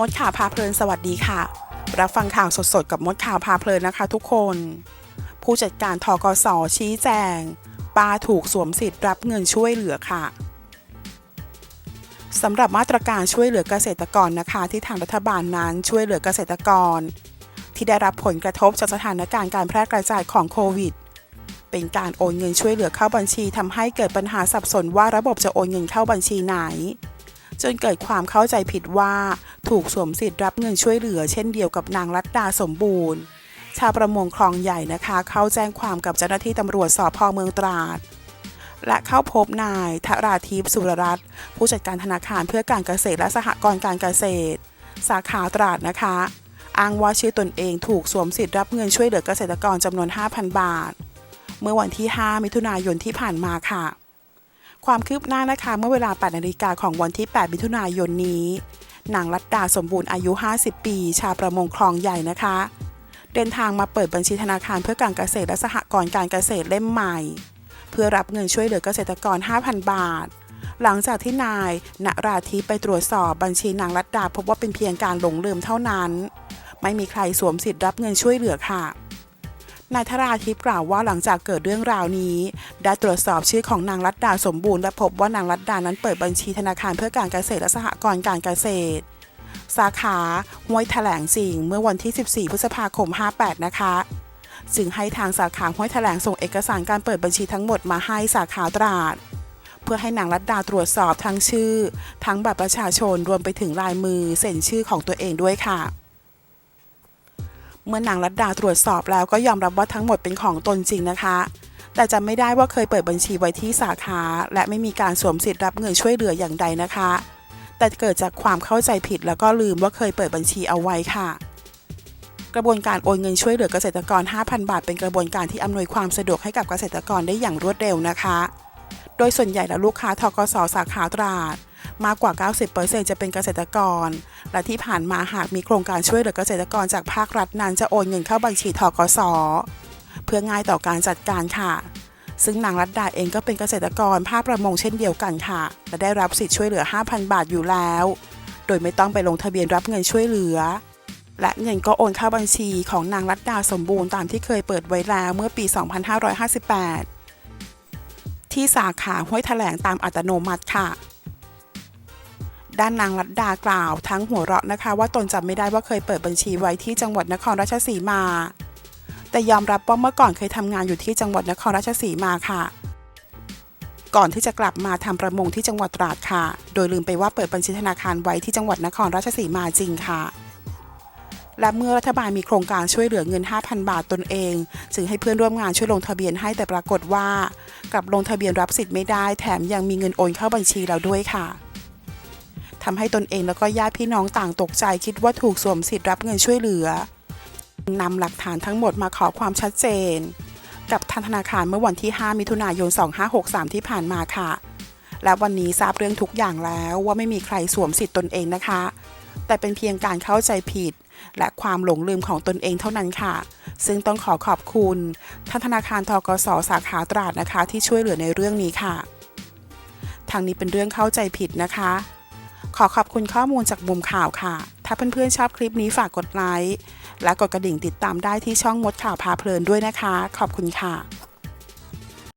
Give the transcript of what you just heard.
มดข่าวพาเพลินสวัสดีค่ะ รับฟังข่าวสดๆ กับมดข่าวพาเพลินนะคะทุกคน ผู้จัดการทกสชี้แจงป้าถูกสวมสิทธิ์รับเงินช่วยเหลือค่ะสำหรับมาตรการช่วยเหลือเกษตรกรนะคะ ที่ทางรัฐบาลนั้นช่วยเหลือเกษตรกร ที่ได้รับผลกระทบจากสถานการณ์การแพร่กระจายของโควิด เป็นการโอนเงินช่วยเหลือเข้าบัญชีทำให้เกิดปัญหาสับสนว่าระบบจะโอนเงินเข้าบัญชีไหน จนเกิดความเข้าใจผิดว่าถูกสวมสิทธิ์รับเงินช่วยเหลือ เช่นเดียวกับนางรัตดาสมบูรณ์ ชาวประมงคลองใหญ่นะคะ เข้าแจ้งความกับเจ้าหน้าที่ตำรวจสพเมืองตราด และเข้าพบนายธราทิพย์สุรรัตน์ผู้จัดการธนาคารเพื่อการเกษตรและสหกรณ์การเกษตร สาขาตราดนะคะอ้างว่าชื่อตนเองถูกสวมสิทธิ์รับเงินช่วยเหลือเกษตรกรจำนวน 5,000 บาท เมื่อวันที่ 5 มิถุนายนที่ผ่านมาค่ะ ความคืบหน้านะคะเมื่อเวลา 8 นาฬิกาของวันที่ 8 มิถุนายนนี้ นางรัตดาสมบูรณ์อายุ 50 ปี ชาวประมงคลองใหญ่นะคะ เดินทางมาเปิดบัญชีธนาคารเพื่อการเกษตรและสหกรณ์การเกษตรเล่มใหม่ เพื่อรับเงินช่วยเหลือเกษตรกร 5,000 บาท หลังจากที่นายณราธิปไปตรวจสอบบัญชีนางรัตดาพบว่าเป็นเพียงการหลงลืมเท่านั้น ไม่มีใครสวมสิทธิ์รับเงินช่วยเหลือค่ะ นายธราทิพย์กล่าวว่าหลังจากเกิดเรื่องราวนี้ ได้ตรวจสอบชื่อของนางรัตดาสมบูรณ์และพบว่านางรัตดานั้นเปิดบัญชีธนาคารเพื่อการเกษตรและสหกรณ์การเกษตร สาขาห้วยแถลงสิงเมื่อวันที่ 14 พฤษภาคม 58 นะคะจึงให้ทางสาขาห้วยแถลงส่งเอกสารการเปิดบัญชีทั้งหมดมาให้สาขาตราด เพื่อให้นางรัตดาตรวจสอบทั้งชื่อ ทั้งบัตรประชาชนรวมไปถึงลายมือเซ็นชื่อของตัวเองด้วยค่ะ เมื่อนางรัตดาตรวจสอบแล้วก็ยอมรับว่าทั้งหมดเป็นของตนจริงนะคะ แต่จำไม่ได้ว่าเคยเปิดบัญชีไว้ที่สาขา และไม่มีการสวมสิทธิ์รับเงินช่วยเหลืออย่างใดนะคะ แต่เกิดจากความเข้าใจผิดแล้วก็ลืมว่าเคยเปิดบัญชีเอาไว้ค่ะ กระบวนการโอนเงินช่วยเหลือเกษตรกร 5,000 บาท เป็นกระบวนการที่อำนวยความสะดวกให้กับเกษตรกรได้อย่างรวดเร็วนะคะ โดยส่วนใหญ่แล้วลูกค้าทกสสาขาตราด มากกว่า 90%จะเป็นเกษตรกร และที่ผ่านมาหากมีโครงการช่วยเหลือเกษตรกรจากภาครัฐนั้นจะโอนเงินเข้าบัญชีทกสเพื่อง่ายต่อการจัดการค่ะ ซึ่งนางรัตดาเองก็เป็นเกษตรกรภาคประมงเช่นเดียวกันค่ะ และได้รับสิทธิ์ช่วยเหลือ 5,000 บาทอยู่แล้ว โดยไม่ต้องไปลงทะเบียนรับเงินช่วยเหลือ และเงินก็โอนเข้าบัญชีของนางรัตดาสมบูรณ์ตามที่เคยเปิดไว้แล้วเมื่อปี 2558ที่สาขาห้วยแถลงตามอัตโนมัติค่ะ ด้านนางรัตดากล่าว ทั้งหัวเราะนะคะว่าตนจำไม่ได้ว่าเคยเปิดบัญชีไว้ที่จังหวัดนครราชสีมา แต่ยอมรับว่าเมื่อก่อนเคยทำงานอยู่ที่จังหวัดนครราชสีมาค่ะ ก่อนที่จะกลับมาทำประมงที่จังหวัดตราดค่ะ โดยลืมไปว่าเปิดบัญชีธนาคารไว้ที่จังหวัดนครราชสีมาจริงค่ะและเมื่อรัฐบาลมีโครงการช่วยเหลือเงิน 5,000 บาทตนเอง จึงให้เพื่อนร่วมงานช่วยลงทะเบียนให้แต่ปรากฏว่า กลับลงทะเบียนรับสิทธิ์ไม่ได้แถมยังมีเงินโอนเข้าบัญชีแล้วด้วยค่ะ ทำให้ตนเองแล้วก็ญาติพี่น้องต่างตกใจคิดว่าถูกสวมสิทธิ์รับเงินช่วยเหลือนำหลักฐานทั้งหมดมาขอความชัดเจน กับทางธนาคารเมื่อวันที่ 5 มิถุนายน 2563 ที่ผ่านมาค่ะ และวันนี้ทราบเรื่องทุกอย่างแล้วว่าไม่มีใครสวมสิทธิ์ตนเองนะคะ แต่เป็นเพียงการเข้าใจผิด และความหลงลืมของตนเองเท่านั้นค่ะ ซึ่งต้องขอขอบคุณท่านธนาคารทกสสาขาตราดนะคะ ที่ช่วยเหลือในเรื่องนี้ค่ะทางนี้เป็นเรื่องเข้าใจผิดนะคะ ขอขอบคุณข้อมูลจากมุมข่าวค่ะ ถ้าเพื่อนๆชอบคลิปนี้ฝากกดไลค์และกดกระดิ่งติดตามได้ที่ช่องมดข่าวพาเพลินด้วยนะคะ ขอบคุณค่ะ